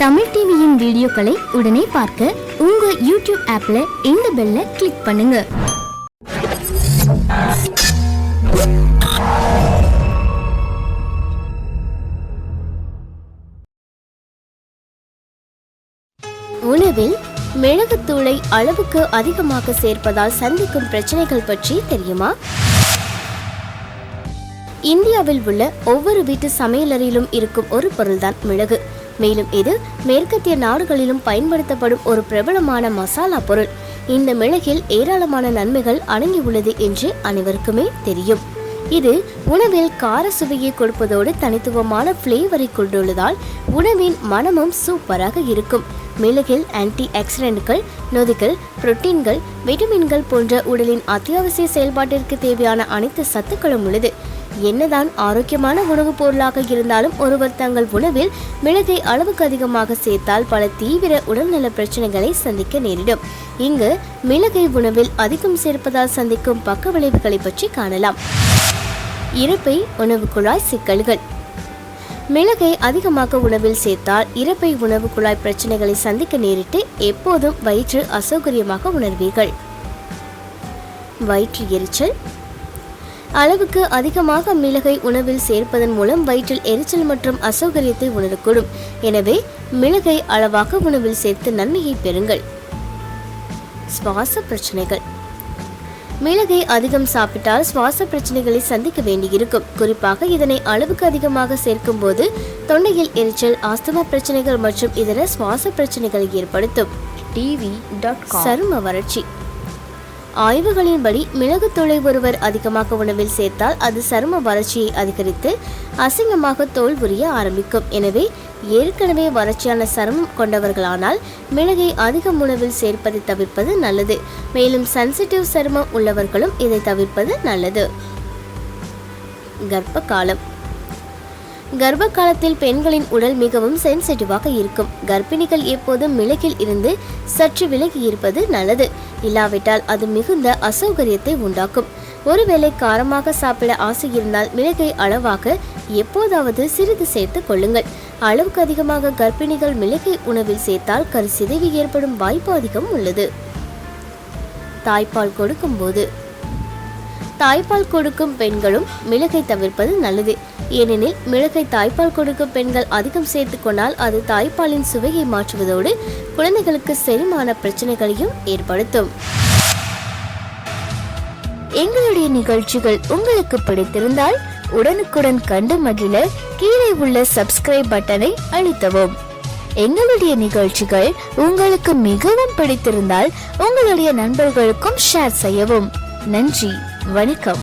தமிழ் டிவியின் வீடியோக்களை உடனே பார்க்க உங்க யூடியூப் ஆப்ல இந்த பெல்ல கிளிக் பண்ணுங்க. உணவில் மிளகுத்தூளை அளவுக்கு அதிகமாக சேர்ப்பதால் சந்திக்கும் பிரச்சனைகள் பற்றி தெரியுமா? இந்தியாவில் உள்ள ஒவ்வொரு வீட்டு சமையலறையிலும் இருக்கும் ஒரு பொருள்தான் மிளகு. மேலும் இது மேற்கத்திய நாடுகளிலும் பயன்படுத்தப்படும் ஒரு பிரபலமான மசாலா பொருள். இந்த மிளகில் ஏராளமான நன்மைகள் அடங்கியுள்ளது என்று அனைவருக்குமே தெரியும். இது உணவில் கார சுவையை கொடுப்பதோடு தனித்துவமான ஃப்ளேவரை கொண்டுள்ளதால் உணவின் மனமும் சூப்பராக இருக்கும். மிளகில் ஆன்டி ஆக்சிடென்ட்கள் நொதிகள் புரோட்டீன்கள் விட்டமின்கள் போன்ற உடலின் அத்தியாவசிய செயல்பாட்டிற்கு தேவையான அனைத்து சத்துக்களும் உள்ளது. என்னதான் ஆரோக்கியமான உணவுப் பொருளாக இருந்தாலும் ஒருவர் தங்கள் உணவில் மிளகை அளவுக்கு அதிகமாக சேர்த்தால் பல தீவிர உடல்நல பிரச்சனைகளை சந்திக்க நேரிடும். இங்கு மிளகை உணவில் அதிகம் சேர்ப்பதால் சந்திக்கும் பக்க விளைவுகளை பற்றி காணலாம். இறப்பை உணவு குழாய் சிக்கல்கள். மிளகை அதிகமாக உணவில் சேர்த்தால் இறப்பை உணவு குழாய் பிரச்சனைகளை சந்திக்க நேரிட்டு எப்போதும் வயிற்று அசௌகரியமாக உணர்வீர்கள். வயிற்று எரிச்சல் அளவுக்கு அதிகமாக மிளகை உணவில் சேர்ப்பதன் மூலம் வயிற்றில் எரிச்சல் மற்றும் அசௌகரியத்தை உணரக்கூடும். எனவே மிளகை அளவாக உணவில் சேர்த்து நன்மையை பெறுங்கள். சுவாச பிரச்சனைகள். மிளகை அதிகம் சாப்பிட்டால் சுவாச பிரச்சனைகளை சந்திக்க வேண்டியிருக்கும். குறிப்பாக இதனை அளவுக்கு அதிகமாக சேர்க்கும் போது தொண்டையில் எரிச்சல் ஆஸ்துமா பிரச்சனைகள் மற்றும் இதர சுவாச பிரச்சனைகளை ஏற்படுத்தும். டிவி சரும வறட்சி. ஆய்வுகளின்படி மிளகுத்தூளை ஒருவர் அதிகமாக உணவில் சேர்த்தால் அது சரும வறட்சியை அதிகரித்து அசிங்கமாக தோல் உரிய ஆரம்பிக்கும். எனவே ஏற்கனவே வறட்சியான சருமம் கொண்டவர்களானால் மிளகை அதிக உணவில் சேர்ப்பதை தவிர்ப்பது நல்லது. மேலும் சென்சிட்டிவ் சருமம் உள்ளவர்களும் இதை தவிர்ப்பது நல்லது. கர்ப்ப காலம். கர்ப்ப காலத்தில் பெண்களின் உடல் மிகவும் சென்சிட்டிவாக இருக்கும். கர்ப்பிணிகள் எப்போதும் மிளகில் இருந்து சற்று விலகி இருப்பது நல்லது. இல்லாவிட்டால் அது மிகுந்த அசௌகரியத்தை உண்டாக்கும். ஒருவேளை காரமாக சாப்பிட ஆசை இருந்தால் மிளகை அளவாக எப்போதாவது சிறிது சேர்த்து கொள்ளுங்கள். அளவுக்கு அதிகமாக கர்ப்பிணிகள் மிளகை உணவில் சேர்த்தால் கருசிதைவு ஏற்படும் வாய்ப்பு அதிகம் உள்ளது. தாய்ப்பால் கொடுக்கும்போது. தாய்ப்பால் கொடுக்கும் பெண்களும் மிளகை தவிர்ப்பது நல்லது. ஏனெனில் மிளகை தாய்ப்பால் கொடுக்கும் பெண்கள் அதிகம் சேர்த்து கொண்டால் அது தாய்ப்பாலின் சுவையை மாற்றுவதோடு குழந்தைகளுக்கு செரிமான பிரச்சனைகளையும் ஏற்படுத்தும். எங்களுடைய நிகழ்ச்சிகள் உங்களுக்கு பிடித்திருந்தால் உடனுக்குடன் கண்டு மகிழ கீழே உள்ள சப்ஸ்கிரைப் பட்டனை அழுத்தவும். எங்களுடைய நிகழ்ச்சிகள் உங்களுக்கு மிகவும் பிடித்திருந்தால் உங்களுடைய நண்பர்களுக்கும் ஷேர் செய்யவும். நன்றி வணக்கம்.